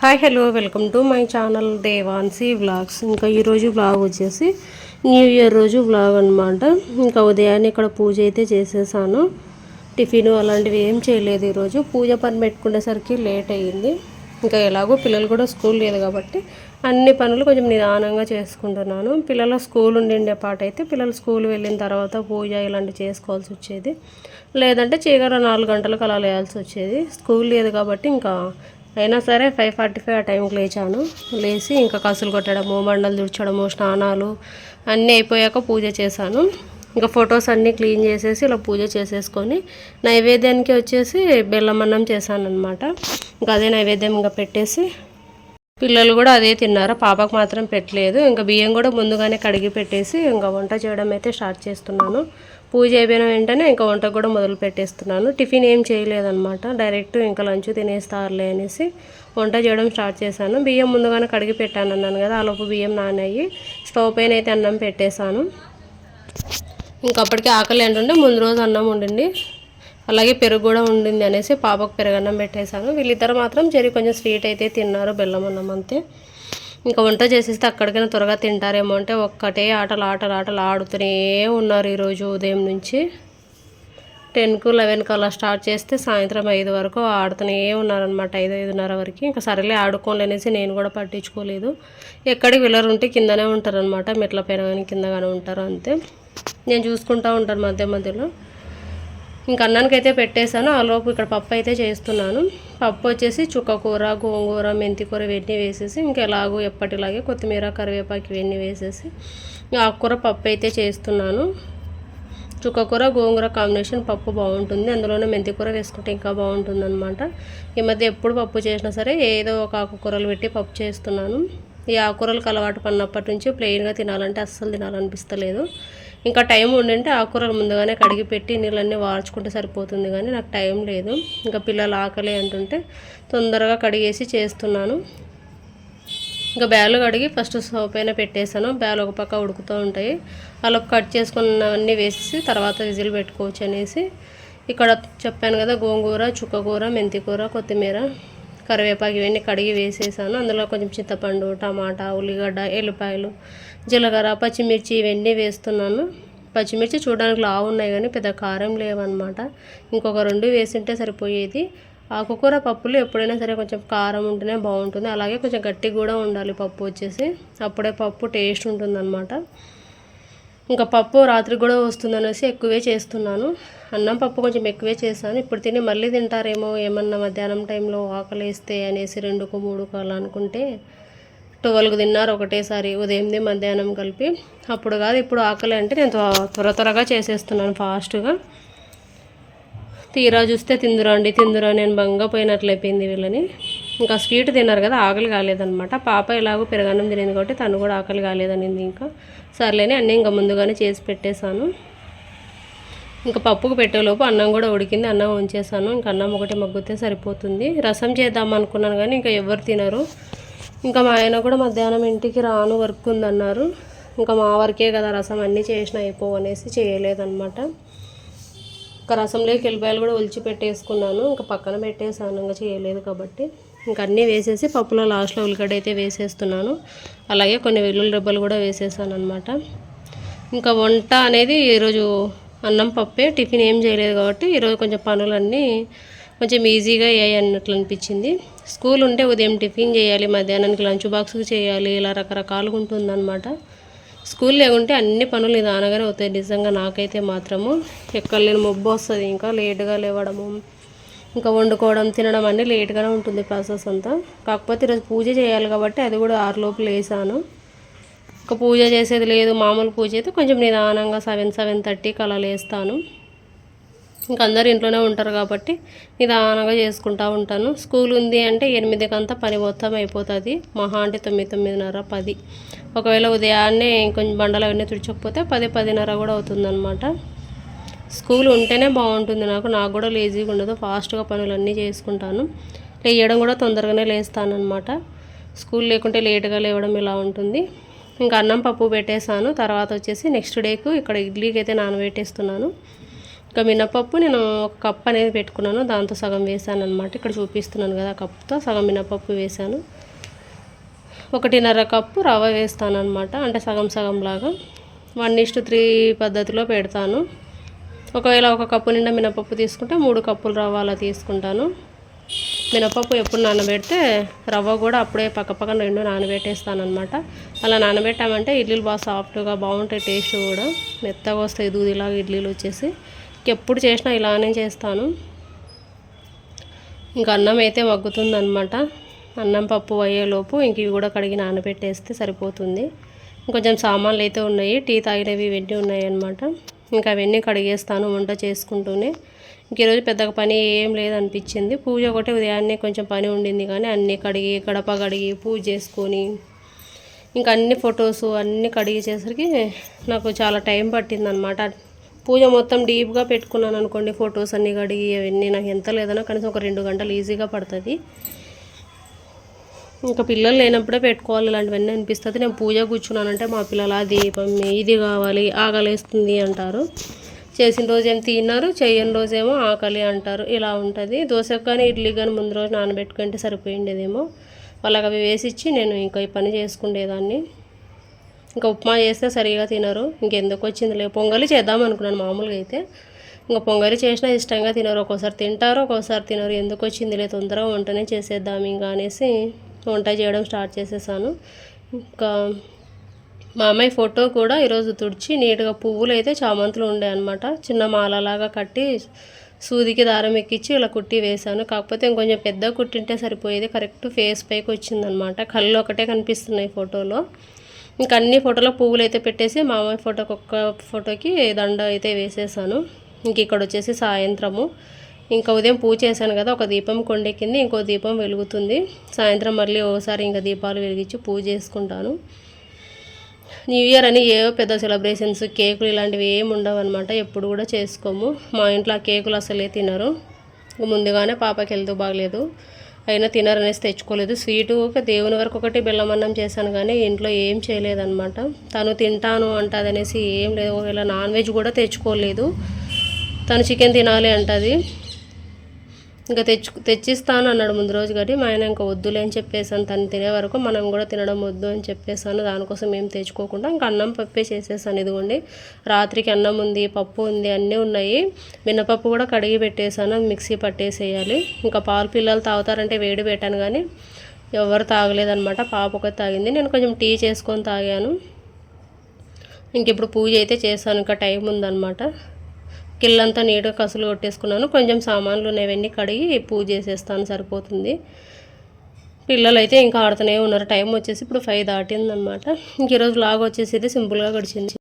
Hi hello welcome to my channel Devansi vlogs. ఇంకా ఈరోజు vlog వచ్చేసి న్యూ ఇయర్ రోజు వ్లాగ్ అనమాట ఇంకా ఉదయాన్నే ఇక్కడ పూజ అయితే చేసేసాను. టిఫిన్ అలాంటివి ఏం చేయలేదు ఈరోజు పూజ పని పెట్టుకునేసరికి లేట్ అయ్యింది. ఇంకా ఎలాగో పిల్లలు కూడా స్కూల్ లేదు కాబట్టి అన్ని పనులు కొంచెం నిదానంగా చేసుకుంటున్నాను. పిల్లల స్కూల్ ఉండిండే పాట అయితే పిల్లలు స్కూల్ వెళ్ళిన తర్వాత పూజ ఇలాంటివి చేసుకోవాల్సి వచ్చేది. లేదంటే చీకర నాలుగు గంటలకు అలా లేయాల్సి వచ్చేది. స్కూల్ లేదు కాబట్టి ఇంకా అయినా సరే ఫైవ్ ఫార్టీ ఫైవ్ ఆ టైంకి లేచాను. లేచి ఇంకా కసులు కొట్టడము మండలు దుడ్చడము స్నానాలు అన్నీ అయిపోయాక పూజ చేశాను. ఇంకా ఫొటోస్ అన్నీ క్లీన్ చేసేసి ఇలా పూజ చేసేసుకొని నైవేద్యానికి వచ్చేసి బెల్లం చేశాను అనమాట ఇంకా అదే నైవేద్యం ఇంకా పెట్టేసి పిల్లలు కూడా అదే తిన్నారు. పాపకు మాత్రం పెట్టలేదు. ఇంకా బియ్యం కూడా ముందుగానే కడిగి పెట్టేసి ఇంకా వంట చేయడం అయితే స్టార్ట్ చేస్తున్నాను. పూజ అయిపోయిన వెంటనే ఇంకా వంట కూడా మొదలు పెట్టేస్తున్నాను. టిఫిన్ ఏం చేయలేదన్నమాట. డైరెక్ట్ ఇంకా లంచ్ తినేస్తారులే అనేసి వంట చేయడం స్టార్ట్ చేశాను. బియ్యం ముందుగానే కడిగి పెట్టాను అన్నాను కదా ఆలోపు బియ్యం నానయ్యి స్టవ్ పైన అయితే అన్నం పెట్టేశాను. ఇంకా ఆకలి ఏంటంటే ముందు రోజు అన్నం ఉండింది అలాగే పెరుగు కూడా ఉండింది అనేసి పాపకు పెరుగన్నం పెట్టేశాను. వీళ్ళిద్దరు మాత్రం చెరి కొంచెం స్వీట్ అయితే తిన్నారు బెల్లం అన్నం అంతే. ఇంకా వంట చేసేస్తే అక్కడికైనా త్వరగా తింటారేమో అంటే ఒక్కటే ఆటలు ఆటలు ఆటలు ఆడుతూనే ఉన్నారు ఈరోజు ఉదయం నుంచి. టెన్కు లెవెన్కి అలా స్టార్ట్ చేస్తే సాయంత్రం ఐదు వరకు ఆడుతూనే ఉన్నారనమాట ఐదు ఐదున్నర వరకు. ఇంకా సరేలే ఆడుకోలేనేసి నేను కూడా పట్టించుకోలేదు. ఎక్కడికి వెళ్ళరు ఉంటే కిందనే ఉంటారనమాట మెట్ల పైన కానీ కింద కానీ ఉంటారు అంతే. నేను చూసుకుంటూ ఉంటాను మధ్య మధ్యలో. ఇంక అన్నానికి అయితే పెట్టేశాను. ఆ లోపు ఇక్కడ పప్పు అయితే చేస్తున్నాను. పప్పు వచ్చేసి చుక్కకూర గోంగూర మెంతికూర ఇవన్నీ వేసేసి ఇంకా ఎలాగో ఎప్పటిలాగే కొత్తిమీర కరివేపాకు ఇవన్నీ వేసేసి ఆకుకూర పప్పు అయితే చేస్తున్నాను. చుక్కకూర గోంగూర కాంబినేషన్ పప్పు బాగుంటుంది. అందులోనే మెంతికూర వేసుకుంటే ఇంకా బాగుంటుంది అనమాట ఈ మధ్య ఎప్పుడు పప్పు చేసినా సరే ఏదో ఒక ఆకుకూరలు పెట్టి పప్పు చేస్తున్నాను. ఈ ఆకుకూరలకు అలవాటు పడినప్పటి నుంచి ప్లెయిన్గా తినాలంటే అస్సలు తినాలనిపిస్తలేదు. ఇంకా టైం ఉండింటే ఆకుకూరలు ముందుగానే కడిగి పెట్టి నీళ్ళన్నీ వార్చుకుంటే సరిపోతుంది కానీ నాకు టైం లేదు. ఇంకా పిల్లలు ఆకలి అంటుంటే తొందరగా కడిగేసి చేస్తున్నాను. ఇంకా బ్యాలు కడిగి ఫస్ట్ సోప్ పైన పెట్టేశాను. బ్యాలు ఒక పక్క ఉడుకుతూ ఉంటాయి. అలా కట్ చేసుకున్నవన్నీ వేసి తర్వాత విజిల్ పెట్టుకోవచ్చు అనేసి. ఇక్కడ చెప్పాను కదా గోంగూర చుక్కకూర మెంతికూర కొత్తిమీర. కరివేపాకు ఇవన్నీ కడిగి వేసేసాను. అందులో కొంచెం చింతపండు టమాటా ఉల్లిగడ్డ ఎల్లిపాయలు జీలకర్ర పచ్చిమిర్చి ఇవన్నీ వేస్తున్నాను. పచ్చిమిర్చి చూడడానికి లావు ఉన్నాయి కానీ పెద్ద కారం లేవన్నమాట. ఇంకొక రెండు వేసింటే సరిపోయేది. ఆకుకూర పప్పులు ఎప్పుడైనా సరే కొంచెం కారం ఉంటేనే బాగుంటుంది. అలాగే కొంచెం గట్టిగా కూడా ఉండాలి పప్పు వచ్చేసి. అప్పుడే పప్పు టేస్ట్ ఉంటుందన్నమాట. ఇంకా పప్పు రాత్రి కూడా వస్తుందనేసి ఎక్కువే చేస్తున్నాను. అన్నం పప్పు కొంచెం ఎక్కువే చేశాను. ఇప్పుడు తిని మళ్ళీ తింటారేమో ఏమన్నా మధ్యాహ్నం టైంలో ఆకలేస్తే అనేసి రెండుకు మూడుకు అలా అనుకుంటే ట్వెల్వ్కి తిన్నారు ఒకటేసారి ఉదయంది మధ్యాహ్నం కలిపి. అప్పుడు కాదు ఇప్పుడు ఆకలి అంటే నేను త్వర త్వరగా చేసేస్తున్నాను ఫాస్ట్గా. తీరా చూస్తే తిందురండి తిందురా నేను బంగా పోయినట్లయిపోయింది వీళ్ళని. ఇంకా స్వీట్ తిన్నారు కదా ఆకలి కాలేదనమాట పాప ఎలాగో పెరగన్నం తినేది కాబట్టి తను కూడా ఆకలి కాలేదనింది ఇంకా. సర్లేని అన్నీ ఇంకా ముందుగానే చేసి పెట్టేశాను. ఇంకా పప్పుకు పెట్టేలోపు అన్నం కూడా ఉడికింది అన్నం ఉంచేసాను ఇంకా అన్నం ఒకటి మగ్గితే సరిపోతుంది. రసం చేద్దాం అనుకున్నాను కానీ ఇంకా ఎవరు తినరు. ఇంకా మా ఆయన కూడా మధ్యాహ్నం ఇంటికి రాను వర్క్ ఉందన్నారు. ఇంకా మా వరకే కదా రసం అన్నీ చేసిన అయిపో అనేసి చేయలేదన్నమాట. ఇంకా రసంలోకి వెళ్ళిపోయాలు కూడా ఒలిచి పెట్టేసుకున్నాను. ఇంకా పక్కన పెట్టేసాను ఇంకా చేయలేదు కాబట్టి. ఇంకా అన్నీ వేసేసి పప్పులో లాస్ట్లో ఉల్లిగడ్డ అయితే వేసేస్తున్నాను. అలాగే కొన్ని వెల్లుల్లి రెబ్బలు కూడా వేసేసాను అనమాట ఇంకా వంట అనేది ఈరోజు అన్నం పప్పే టిఫిన్ ఏం చేయలేదు కాబట్టి ఈరోజు కొంచెం పనులన్నీ కొంచెం ఈజీగా అయ్యాయి అన్నట్లు అనిపించింది. స్కూల్ ఉంటే ఉదయం టిఫిన్ చేయాలి మధ్యాహ్నానికి లంచ్ బాక్స్కి చేయాలి ఇలా రకరకాలుగా ఉంటుందన్నమాట. స్కూల్ లేకుంటే అన్ని పనులు నిదానంగానే అవుతాయి నిజంగా నాకైతే మాత్రము. ఎక్కడ లేని మొబ్బు వస్తుంది ఇంకా లేటుగా లేవడము. ఇంకా వండుకోవడం తినడం అన్నీ లేట్గానే ఉంటుంది ప్రాసెస్ అంతా. కాకపోతే ఈరోజు పూజ చేయాలి కాబట్టి అది కూడా ఆరులోపు లేసాను. ఇంకా పూజ చేసేది లేదు మామూలు పూజ అయితే కొంచెం నిదానంగా సెవెన్ సెవెన్ థర్టీకి అలా లేస్తాను. ఇంకా అందరు ఇంట్లోనే ఉంటారు కాబట్టి నిదానంగా చేసుకుంటూ ఉంటాను. స్కూల్ ఉంది అంటే ఎనిమిదికంతా పని మొత్తం అయిపోతుంది. మహా అంటే తొమ్మిది తొమ్మిదిన్నర పది. ఒకవేళ ఉదయాన్నే కొంచెం బండలు అవన్నీ తుడిచకపోతే పది పదిన్నర కూడా అవుతుందన్నమాట. స్కూల్ ఉంటేనే బాగుంటుంది. నాకు నాకు కూడా లేజీగా ఉండదు. ఫాస్ట్గా పనులన్నీ చేసుకుంటాను. లేయడం కూడా తొందరగానే లేస్తాను అనమాట స్కూల్ లేకుంటే లేట్గా లేవడం ఇలా ఉంటుంది. ఇంకా అన్నం పప్పు పెట్టేశాను. తర్వాత వచ్చేసి నెక్స్ట్ డేకు ఇక్కడ ఇడ్లీకి అయితే నానబెట్టేస్తున్నాను. ఇంకా మినపప్పు నేను ఒక కప్ అనేది పెట్టుకున్నాను. దాంతో సగం వేసాను అనమాట ఇక్కడ చూపిస్తున్నాను కదా ఆ కప్తో సగం మినపప్పు వేసాను ఒకటిన్నర కప్పు రవ్వ వేస్తాను అనమాట అంటే సగం సగం లాగా వన్ ఇస్టు త్రీ పద్ధతిలో పెడతాను. ఒకవేళ ఒక కప్పు నిండా మినపప్పు తీసుకుంటే మూడు కప్పులు రవ్వ అలా తీసుకుంటాను. మినపప్పు ఎప్పుడు నానబెడితే రవ్వ కూడా అప్పుడే పక్క పక్కన రెండు నానబెట్టేస్తానమాట అలా నానబెట్టామంటే ఇడ్లీలు బాగా సాఫ్ట్గా బాగుంటాయి టేస్ట్ కూడా. మెత్తగా వస్తాయి దూదిలాగా ఇడ్లీలు వచ్చేసి. ఎప్పుడు చేసినా ఇలానే చేస్తాను. ఇంకా అన్నం అయితే మగ్గుతుందనమాట అన్నం పప్పు అయ్యేలోపు ఇంక ఇవి కూడా కడిగి నానబెట్టేస్తే సరిపోతుంది. ఇంకొంచెం సామాన్లు అయితే ఉన్నాయి టీ తాగినవి ఇవన్నీ ఉన్నాయనమాట ఇంకా అవన్నీ కడిగేస్తాను వంట చేసుకుంటూనే. ఇంక ఈరోజు పెద్దగా పని ఏం లేదనిపించింది. పూజ ఒకటే ఉదయాన్నే కొంచెం పని ఉండింది కానీ అన్నీ కడిగి గడప కడిగి పూజ చేసుకొని ఇంకా అన్ని ఫొటోస్ అన్నీ కడిగేసేసరికి నాకు చాలా టైం పట్టిందనమాట. పూజ మొత్తం డీప్గా పెట్టుకున్నాను అనుకోండి ఫొటోస్ అన్నీ కడిగి అవన్నీ నాకు ఎంత లేదన్నా కనీసం ఒక రెండు గంటలు ఈజీగా పడుతుంది. ఇంకా పిల్లలు లేనప్పుడే పెట్టుకోవాలి. ఇలాంటివన్నీ అనిపిస్తుంది. నేను పూజ కూర్చున్నానంటే మా పిల్లలు ఆ దీపం ఇది కావాలి ఆకలేస్తుంది అంటారు. చేసిన రోజు ఏం తిన్నారు? చేయని రోజేమో ఆకలి అంటారు. ఇలా ఉంటుంది. దోశకు కానీ ఇడ్లీ కానీ ముందు రోజు నానబెట్టుకుంటే సరిపోయిండేదేమో. వాళ్ళకి అవి వేసిచ్చి నేను ఇంకా ఈ పని చేసుకునేదాన్ని ఇంకా ఉప్మా చేస్తే సరిగా తినరు. ఇంకెందుకు వచ్చింది లేదు పొంగలి చేద్దాం అనుకున్నాను మామూలుగా అయితే. ఇంకా పొంగలి చేసినా ఇష్టంగా తినరు. ఒక్కోసారి తింటారు ఒక్కోసారి తినరు. ఎందుకు వచ్చింది లేదు తొందరగా వంటనే చేసేద్దాం ఇంకా అనేసి వంట చేయడం స్టార్ట్ చేసేసాను. ఇంకా మా అమ్మాయి ఫోటో కూడా ఈరోజు తుడిచి నీట్గా పువ్వులు అయితే చామంతులు ఉండే అనమాట చిన్న మాలలాగా కట్టి సూదికి దారం ఎక్కించి ఇలా కుట్టి వేశాను. కాకపోతే ఇంకొంచెం పెద్ద కుట్టింటే సరిపోయేది. కరెక్ట్ ఫేస్ పైకి వచ్చిందనమాట కళ్ళు ఒకటే కనిపిస్తున్నాయి ఫోటోలో. ఇంకా అన్ని ఫోటోలో పువ్వులు అయితే పెట్టేసి మా అమ్మాయి ఫోటోకి ఒక్క ఫోటోకి దండ అయితే వేసేసాను. ఇంక ఇక్కడ వచ్చేసి సాయంత్రము. ఇంకా ఉదయం పూజ చేశాను కదా ఒక దీపం కొండెక్కింది ఇంకో దీపం వెలుగుతుంది. సాయంత్రం మళ్ళీ ఒకసారి ఇంకా దీపాలు వెలిగించి పూజ చేసుకుంటాను. న్యూ ఇయర్ అని ఏవో పెద్ద సెలబ్రేషన్స్ కేకులు ఇలాంటివి ఏమి ఉండవు అనమాట ఎప్పుడు కూడా చేసుకోము. మా ఇంట్లో ఆ కేకులు అసలే తినరు. ముందుగానే పాపకి వెళ్తూ బాగలేదు. అయినా తినరనేసి తెచ్చుకోలేదు. స్వీటు ఒక దేవుని వరకు ఒకటి బెల్లమన్నం చేశాను కానీ ఇంట్లో ఏం చేయలేదన్నమాట. తను తింటాను అంటది అనేసి ఏం లేదు. ఒకవేళ నాన్ వెజ్ కూడా తెచ్చుకోలేదు. తను చికెన్ తినాలి అంటది. ఇంకా తెచ్చు తెచ్చిస్తాను అన్నాడు ముందు రోజు కాబట్టి మా ఆయన ఇంకా వద్దులే అని చెప్పేసాను తను తినే వరకు మనం కూడా తినడం వద్దు అని చెప్పేసాను దానికోసం ఏం తెచ్చుకోకుండా ఇంకా అన్నం పప్పే చేసేసాను. ఇదిగోండి రాత్రికి అన్నం ఉంది పప్పు ఉంది అన్నీ ఉన్నాయి. మినపప్పు కూడా కడిగి పెట్టేశాను మిక్సీ పట్టేసేయాలి. ఇంకా పాలు పిల్లలు తాగుతారంటే వేడి పెట్టాను కానీ ఎవరు తాగలేదనమాట పాప ఒకటి తాగింది. నేను కొంచెం టీ చేసుకొని తాగాను. ఇంక ఇప్పుడు పూజ అయితే చేశాను. ఇంకా టైం ఉందన్నమాట. కిళ్ళంతా నీట్గా కసులు కొట్టేసుకున్నాను. కొంచెం సామాన్లు ఉన్నవన్నీ కడిగి పూజ చేసేస్తాను సరిపోతుంది. పిల్లలు అయితే ఇంకా ఆడుతూనే ఉన్నారు. టైం వచ్చేసి ఇప్పుడు ఫైవ్ దాటిందనమాట. ఇంక ఈరోజు లాగ్ వచ్చేసి సింపుల్గా గడిచింది.